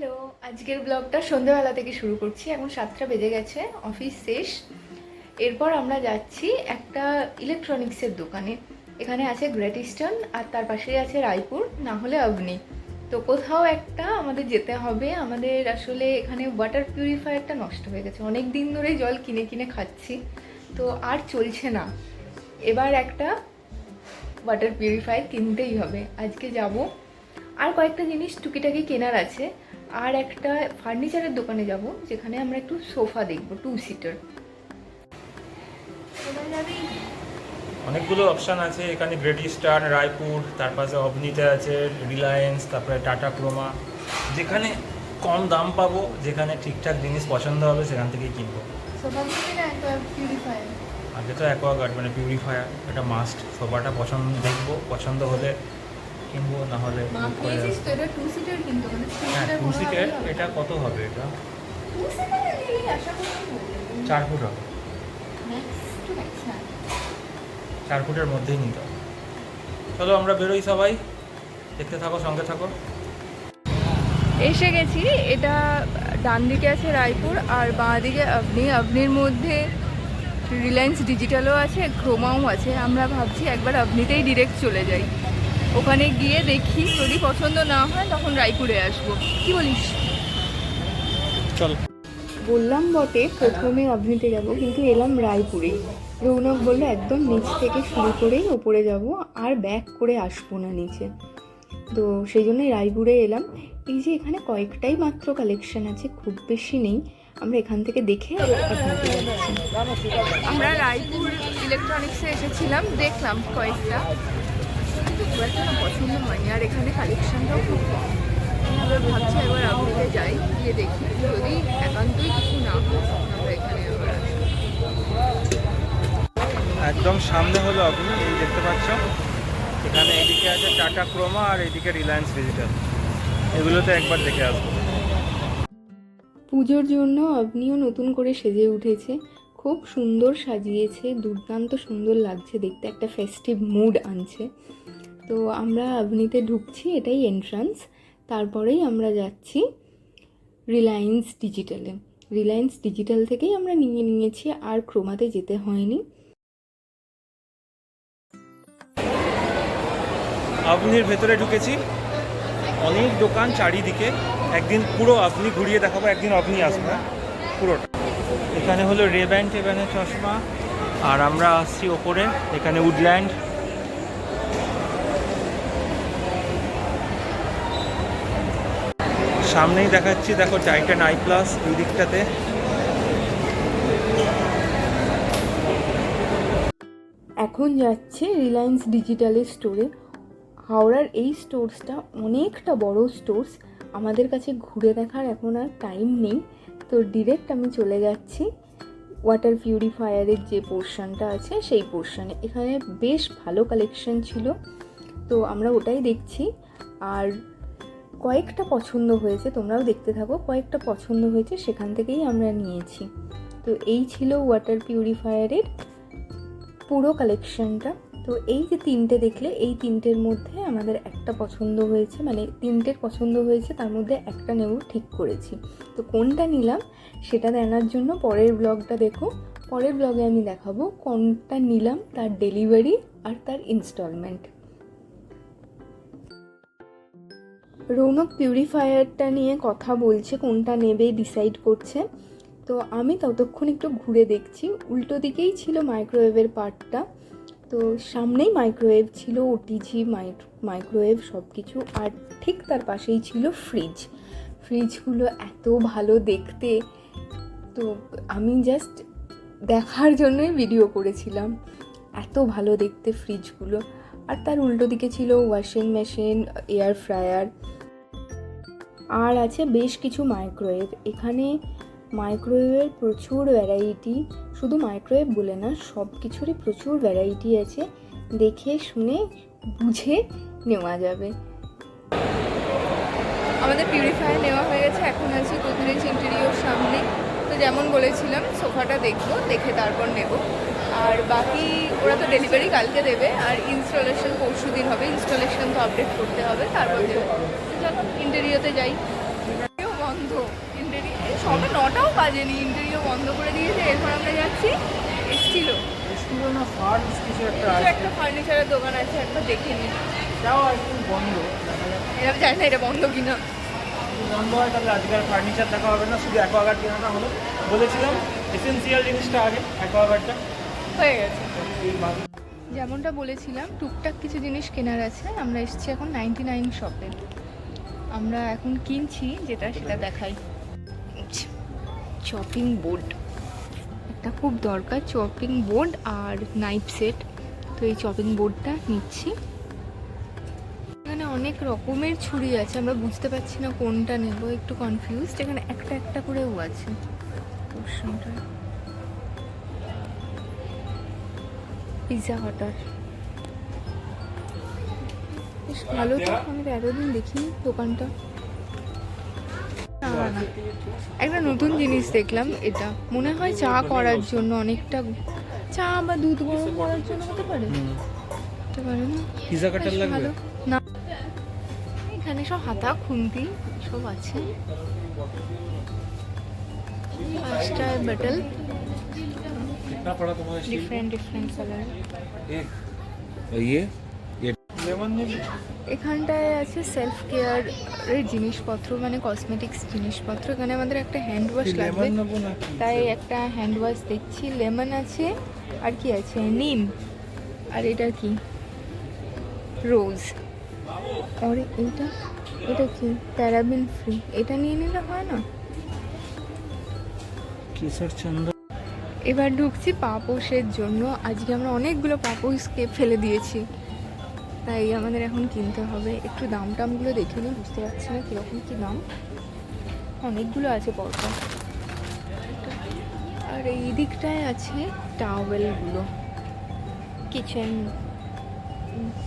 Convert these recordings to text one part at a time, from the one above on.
Hello, আজকের ব্লগটা সন্ধ্যেবেলা থেকে শুরু করছি। এখন সাতটা বেজে গেছে, অফিস শেষ। এরপর আমরা যাচ্ছি একটা ইলেকট্রনিক্সের দোকানে। এখানে আছে গ্রেট ইস্টার্ন আর তার পাশেই আছে রায়পুর, না হলে অবনি তো কোথাও একটা আমাদের যেতে হবে। আমাদের আসলে এখানে ওয়াটার পিউরিফায়ারটা নষ্ট হয়ে গেছে। অনেক দিন ধরেই জল কিনে কিনে খাচ্ছি। তো আর চলছে না। এবার একটা ওয়াটার পিউরিফায়ার কিনতেই হবে। আজকে যাব। আর কয়েকটা জিনিস টুকিটাকি কেনার আছে। আর একটা ফার্নিচারের দোকানে যাব যেখানে আমরা একটু সোফা দেখব টু সিটার অনেকগুলো অপশান আছে এখানে গ্রেট ইস্টার্ন রায়পুর তারপরে অবনীতে আছে রিলায়েন্স তারপরে টাটা ক্রোমা যেখানে কম দাম পাবো যেখানে ঠিকঠাক জিনিস পছন্দ হবে সেখান থেকেই কিনবো। সোফা না একটা পিউরিফায়ার আগে তো অ্যাকোয়াগার্ড মানে পিউরিফায়ার এটা মাস্ট সোফাটা পছন্দ দেখব পছন্দ হলে কিনবো না হলে মানে হ্যাঁ টু সিটের। এটা কত হবে এটা। চার ফুট হবে। হ্যাঁ। চার ফুটের মধ্যেই নিতে হবে। চলো আমরা বেরোই সবাই। দেখতে থাকো সঙ্গে থাকো। এসে গেছি এটা ডান দিকে আছে রায়পুর আর বাঁ দিকে আপনি আপনির মধ্যে রিলায়েন্স ডিজিটালও আছে ক্রোমাও আছে। আমরা ভাবছি একবার আপনিতেই ডিরেক্ট চলে যাই। ওখানে গিয়ে দেখি যদি পছন্দ না হয় তখন রায়পুরে আসব। কি বলিস? চল। বললাম বটে প্রথমে আপনিতে যাব কিন্তু এলাম রায়পুরে রৌনক বলল একদম নিচ থেকে শুরু করেই ওপরে যাব আর ব্যাক করে আসব না নিচে। তো সেই জন্যই রায়পুরে এলাম। এই যে এখানে কয়েকটাই মাত্র কালেকশন আছে খুব বেশি নেই। আমরা এখান থেকে দেখে আমরা রায়পুর ইলেকট্রনিক্সে এসেছিলাম দেখলাম কয়েকটা। কিন্তু খুব একটা না পছন্দ হয়নি। আর এখানে কালেকশনটাও খুব কম। আমরা ভাবছি একবার আপনিতে যাই গিয়ে দেখি। যদি একান্তই কিছু না আমরা এখানে আবার একদম সামনে হলো আপনি এই দেখতে পাচ্ছ। এখানে এদিকে আছে টাটা ক্রোমা আর এদিকে রিলায়েন্স ডিজিটাল। এগুলোতে একবার দেখে আসব। পুজোর জন্য আপনিও নতুন করে সেজে উঠেছে। খুব সুন্দর সাজিয়েছে দুর্দান্ত সুন্দর লাগছে। দেখতে একটা ফেস্টিভ মুড আনছে। তো আমরা আপনিতে ঢুকছি, এটাই এন্ট্রান্স তারপরেই আমরা যাচ্ছি রিলায়েন্স ডিজিটালে রিলায়েন্স ডিজিটাল থেকেই আমরা নিয়ে নিয়েছি, আর ক্রোমাতে যেতে হয়নি। আপনির ভেতরে ঢুকেছি। অনেক দোকান চারিদিকে। একদিন পুরো আপনি ঘুরিয়ে দেখাবো, একদিন আপনি আসব হ্যাঁ? পুরোটা। এখানে হলো রেব্যান্ড টেব্যানের চশমা। আর আমরা আসছি ওপরে, এখানে উডল্যান্ড সামনেই দেখাচ্ছি, দেখো টাইটান আই প্লাস এই দিকটাতে। এখন যাচ্ছে রিলায়েন্স ডিজিটালের স্টোরে হাওড়ার এই স্টোরসটা অনেকটা বড় স্টোরস আমাদের কাছে ঘুরে দেখার এখন আর টাইম নেই। তো ডিরেক্ট আমি চলে যাচ্ছি ওয়াটার পিউরিফায়ারের যে পোর্শনটা আছে, সেই পোর্শনে এখানে বেশ ভালো কালেকশন ছিল। তো আমরা ওটাই দেখছি। আর কয়েকটা পছন্দ হয়েছে, তোমরাও দেখতে থাকো, কয়েকটা পছন্দ হয়েছে, সেখান থেকেই আমরা নিয়েছি। তো এই ছিল ওয়াটার পিউরিফায়ারের পুরো কালেকশনটা তো এই যে তিনটে দেখলে, এই তিনটের মধ্যে আমাদের একটা পছন্দ হয়েছে মানে তিনটের পছন্দ হয়েছে, তার মধ্যে একটা নেব ঠিক করেছি। তো কোনটা নিলাম, সেটা জানার জন্য পরের ব্লগটা দেখো। পরের ব্লগে আমি দেখাবো কোনটা নিলাম তার ডেলিভারি আর তার ইনস্টলমেন্ট রৌনক পিউরিফায়ারটা নিয়ে কথা বলছে, কোনটা নেবে ডিসাইড করছে। তো আমি ততক্ষণ একটু ঘুরে দেখছি। উল্টো দিকেই ছিল মাইক্রোওয়েভের পার্টটা তো সামনেই মাইক্রোওয়েভ ছিল ওটিজি মাইক্রোওয়েভ সব কিছু আর ঠিক তার পাশেই ছিল ফ্রিজ ফ্রিজগুলো এত ভালো দেখতে। তো আমি জাস্ট দেখার জন্যই ভিডিও করেছিলাম। এত ভালো দেখতে ফ্রিজগুলো আর তার উল্টো দিকে ছিল ওয়াশিং মেশিন এয়ার ফ্রায়ার আর আছে বেশ কিছু মাইক্রোওয়েভ এখানে মাইক্রোওয়েভের প্রচুর ভ্যারাইটি শুধু মাইক্রোওয়েভ বলে না, সব কিছুরই প্রচুর ভ্যারাইটি আছে। দেখে, শুনে, বুঝে নেওয়া যাবে। আমাদের পিউরিফায়ার নেওয়া হয়ে গেছে, এখন আছি গোদরেজ ইন্টেরিয়র সামনে। তো যেমন বলেছিলাম সোফাটা দেখব, দেখে তারপর নেব। আর বাকি ওরা তো ডেলিভারি কালকে দেবে আর ইনস্টলেশন পরশু দিন হবে ইনস্টলেশন তো আপডেট করতে হবে তারপর দেবে। তো চলো ইন্টেরিয়তে যাই। বন্ধ। ইন্টেরিয়র সবে নটাও বাজেনি ইন্টেরিয়র বন্ধ করে দিয়েছে এরপর আমরা যাচ্ছি এসছিল। একটা ফার্নিচারের দোকান আছে একটা দেখে নি তাও একদম বন্ধ। জানি না এটা বন্ধ কিনা। বন্ধ হয় তাহলে আজকে আর ফার্নিচার দেখা হবে না শুধু অ্যাকোয়াগার্ড কেনাটা হলো। বলেছিলাম এসেন্সিয়াল জিনিসটা আগে অ্যাকোয়াগার্ডটা হয়ে গেছে। যেমনটা বলেছিলাম, টুকটাক কিছু জিনিস কেনার আছে। আমরা এসেছি এখন নাইনটি নাইন শপে আমরা এখন কিনছি যেটা সেটা দেখাই। চপিং বোর্ড একটা খুব দরকার চপিং বোর্ড আর নাইফ সেট তো এই চপিং বোর্ডটা নিচ্ছি। এখানে অনেক রকমের ছুরি আছে। আমরা বুঝতে পারছি না কোনটা নেব। একটু কনফিউজড এখানে একটা একটা করেও আছে। পোর্শনটা পিৎজা হাটার। বেশ ভালো তো আমি তো এতদিন দেখিনি দোকানটা। একটা নতুন জিনিস দেখলাম এটা। মনে হয় চা করার জন্য অনেকটা চা বা দুধ গরম করার জন্য হতে পারে। হতে পারে না? পিজা কাটার লাগবে? না। এখানে সব হাতা খুন্তি সব আছে। পাঁচটা বাটল कितना पड़ा तुम्हारा स्टील ডিফারেন্ট ডিফারেন্ট কালার एक और ये ये लेमन में भी এখানটায় আছে সেলফ কেয়ারের জিনিসপত্র মানে কসমেটিক্স জিনিসপত্র এখানে আমাদের একটা হ্যান্ড ওয়াশ লাগবে लेमन নেবো না তাই একটা হ্যান্ড ওয়াশ দেখছি লেমন আছে আর কি আছে নিম আর এটা কি রোজ আর এইটা এটা কি প্যারাবিন ফ্রি এটা নিয়ে নিলে হয় না কেসর চন্দন এবার ঢুকছি পাপোশের জন্য। আজকে আমরা অনেকগুলো পাপোশকে ফেলে দিয়েছি। তাই আমাদের এখন কিনতে হবে। একটু দাম টামগুলো দেখে নিই, বুঝতে পারছি না কীরকম কী দাম। অনেকগুলো আছে পরপর। আর এই দিকটায় আছে টাওয়েলগুলো। কিচেন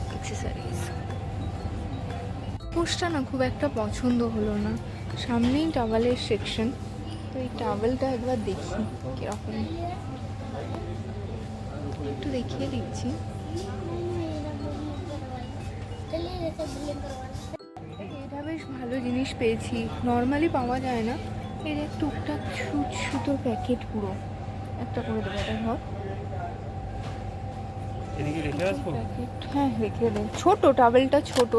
অ্যাক্সেসরিজ পোস্টটা না খুব একটা পছন্দ হলো না। সামনেই টাওয়ালের সেকশন তো এই টাওয়েলটা একবার দেখি কীরকম। একটু দেখিয়ে দিচ্ছি। এটা বেশ ভালো জিনিস পেয়েছি। নর্মালি পাওয়া যায় না। এর টুকটাক ছুট সুতোর প্যাকেট পুরো। একটা করে দেবো এটা প্যাকেট হ্যাঁ রেখে দেন ছোটো টাওয়েলটা ছোট।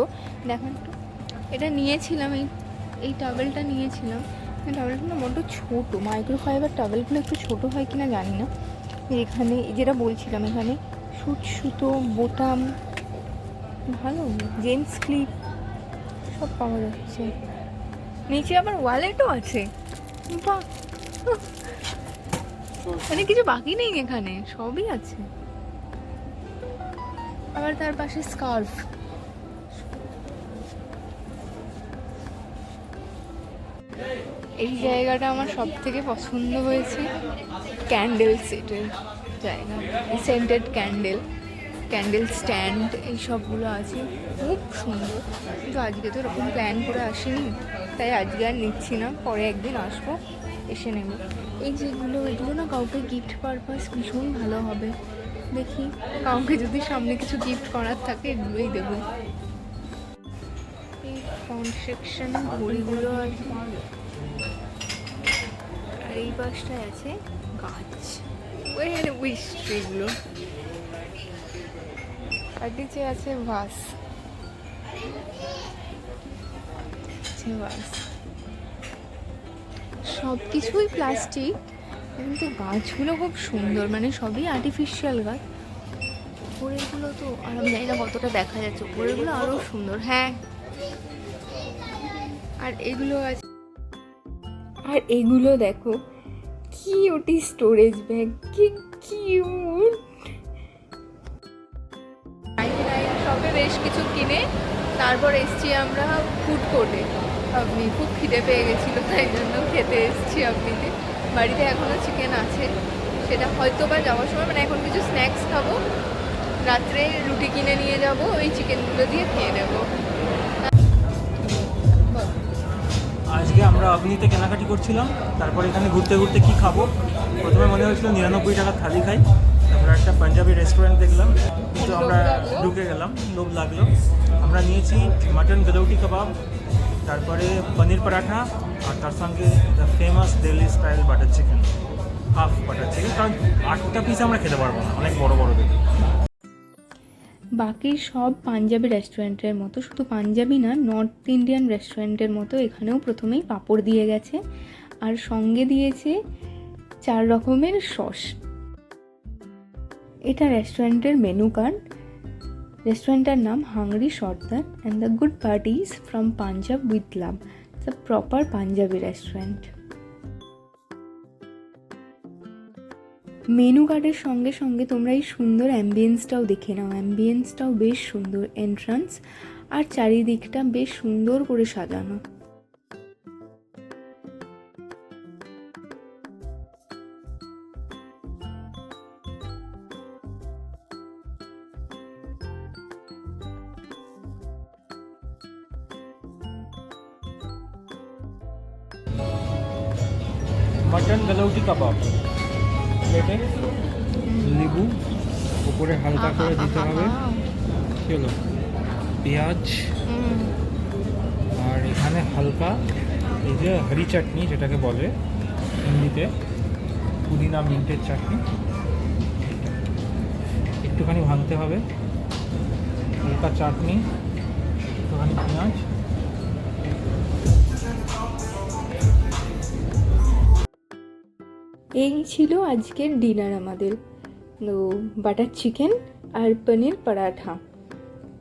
দেখেন এটা নিয়েছিলাম এই এই টাওয়েলটা নিয়েছিলাম। টাওয়েলটা বড্ড ছোটো। মাইক্রোফাইবার টাওয়েলগুলো একটু ছোটো হয় কিনা জানি না। এখানে যেটা বলছিলাম এখানে সুট সুতো বোতাম, ভালো জেন্টস ক্লিপ, সব পাওয়া যাচ্ছে। নিচে আবার ওয়ালেটও আছে। বাহ! মানে কিছু বাকি নেই এখানে, সবই আছে। আবার তার পাশে স্কার্ফ এই জায়গাটা আমার সব থেকে পছন্দ হয়েছে ক্যান্ডেল সেটের জায়গা সেন্টেড ক্যান্ডেল ক্যান্ডেল স্ট্যান্ড এই সবগুলো আছে, খুব সুন্দর। কিন্তু আজকে তো এরকম প্ল্যান করে আসিনি, তাই আজকে আর নিচ্ছি না, পরে একদিন আসব, এসে নেব। এই যেগুলো, এগুলো না কাউকে গিফট পারপাস ভীষণ ভালো হবে। দেখি, কাউকে যদি সামনে কিছু গিফট করার থাকে, এগুলোই দেবো। এই ফ্রন্ট সেকশনে ঘড়িগুলো আছে আর এই পাশটায় আছে গাছ। এখানে উইশ ট্রিগুলো আর নিচে আছে আছে ভাস সব কিছুই প্লাস্টিক কিন্তু গাছগুলো খুব সুন্দর মানে সবই আর্টিফিশিয়াল গাছ। উপরেরগুলো তো আর আমি জানি না কতটা দেখা যাচ্ছে, উপরেরগুলো আরও সুন্দর হ্যাঁ। আর এগুলো আছে আর এগুলো দেখো কি ওটি স্টোরেজ ব্যাগ কি কিউট শপে বেশ কিছু কিনে তারপর এসছি আমরা ফুড কোর্টে আপনি খুব খিদে পেয়ে গেছিল, তাই জন্য খেতে এসছি আপনিতে। বাড়িতে এখনও চিকেন আছে, সেটা হয়তো বা যাওয়ার সময় মানে এখন কিছু স্ন্যাক্স খাব। রাত্রে রুটি কিনে নিয়ে যাব, ওই চিকেনগুলো দিয়ে খেয়ে নেব। আজকে আমরা আপনিতে কেনাকাটি করছিলাম। তারপর এখানে ঘুরতে ঘুরতে কি খাব? প্রথমে মনে হয়েছিল নিরানব্বই টাকা থালি খাই। তারপর একটা পাঞ্জাবি রেস্টুরেন্ট দেখলাম। কিন্তু আমরা ঢুকে গেলাম, লোভ লাগল। আমরা নিয়েছি মাটন গদৌটি কাবাব তারপরে পনির পরাঠা, আর তার সঙ্গে the famous Delhi style butter chicken half butter chicken কারণ আটটা পিস আমরা খেতে পারব না, অনেক বড় বড় দেবে বাকি সব পাঞ্জাবি রেস্টুরেন্টের মতো, শুধু পাঞ্জাবি না, নর্থ ইন্ডিয়ান রেস্টুরেন্টের মতো এখানেও প্রথমেই পাঁপড় দিয়ে গেছে। আর সঙ্গে দিয়েছে চার রকমের সস। এটা রেস্টুরেন্টের মেনু কার্ড। রেস্টুরেন্টের নাম hungry Sardar and the good parties from Punjab with love. The proper Punjabi restaurant. Menu কার্ডের সঙ্গে সঙ্গে তোমরা এই সুন্দর অ্যাম্বিয়েন্সটাও দেখে নাও। অ্যাম্বিয়েন্সটাও বেশ সুন্দর এন্ট্রান্স আর চারিদিকটা বেশ সুন্দর করে সাজানো। মাটন গলৌটি কাবাব লেবু উপরে হালকা করে দিতে হবে। হলো? পেঁয়াজ। আর এখানে হালকা এই যে হরি চাটনি যেটাকে বলে হিন্দিতে পুদিনা মিন্টের চাটনি। একটুখানি ভাঙতে হবে। হালকা চাটনি একটুখানি পেঁয়াজ। এই ছিল আজকের ডিনার আমাদের। তো বাটার চিকেন আর পনির পরাঠা।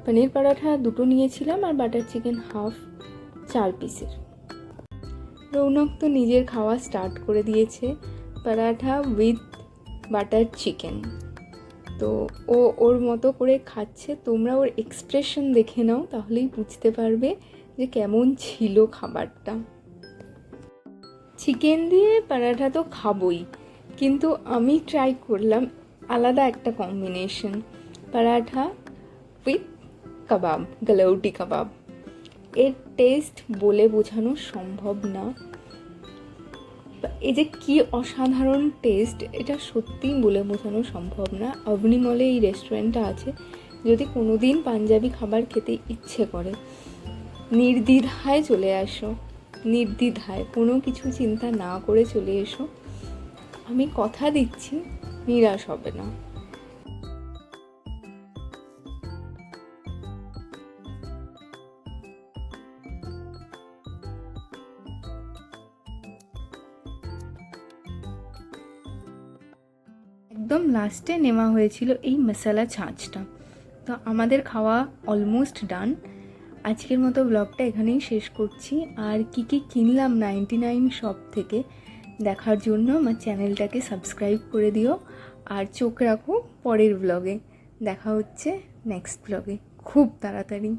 পনির পরাঠা দুটো নিয়েছিলাম আর বাটার চিকেন হাফ চার পিসের। রৌনক তো নিজের খাওয়া স্টার্ট করে দিয়েছে পরাঠা উইথ বাটার চিকেন। তো ও ওর মতো করে খাচ্ছে, তোমরা ওর এক্সপ্রেশন দেখে নাও, তাহলেই বুঝতে পারবে যে কেমন ছিল খাবারটা। চিকেন দিয়ে পরাঠা তো খাবই। কিন্তু আমি ট্রাই করলাম আলাদা একটা কম্বিনেশন পরাঠা উইথ কাবাব গালাউটি কাবাব এর টেস্ট বলে বোঝানো সম্ভব না। এই যে কি অসাধারণ টেস্ট এটা সত্যিই বলে বোঝানো সম্ভব না। অবনিমলে এই রেস্টুরেন্টটা আছে, যদি কোনো দিন পাঞ্জাবি খাবার খেতে ইচ্ছে করে, নির্দ্বিধায় চলে আসো। নির্দ্বিধায় কোনো কিছু চিন্তা না করে চলে এসো। আমি কথা দিচ্ছি, নিরাশ হবে না। একদম লাস্টে নেওয়া হয়েছিল এই মশালা ছাঁচটা। তো আমাদের খাওয়া অলমোস্ট ডান আজকের মতো ব্লগটা এখানেই শেষ করছি। আর কি কি কিনলাম নাইনটি নাইন শপ থেকে দেখার জন্য আমার চ্যানেলটাকে সাবস্ক্রাইব করে দিও। আর চোখ রাখো পরের ব্লগে দেখা হচ্ছে নেক্সট ব্লগে খুব তাড়াতাড়ি।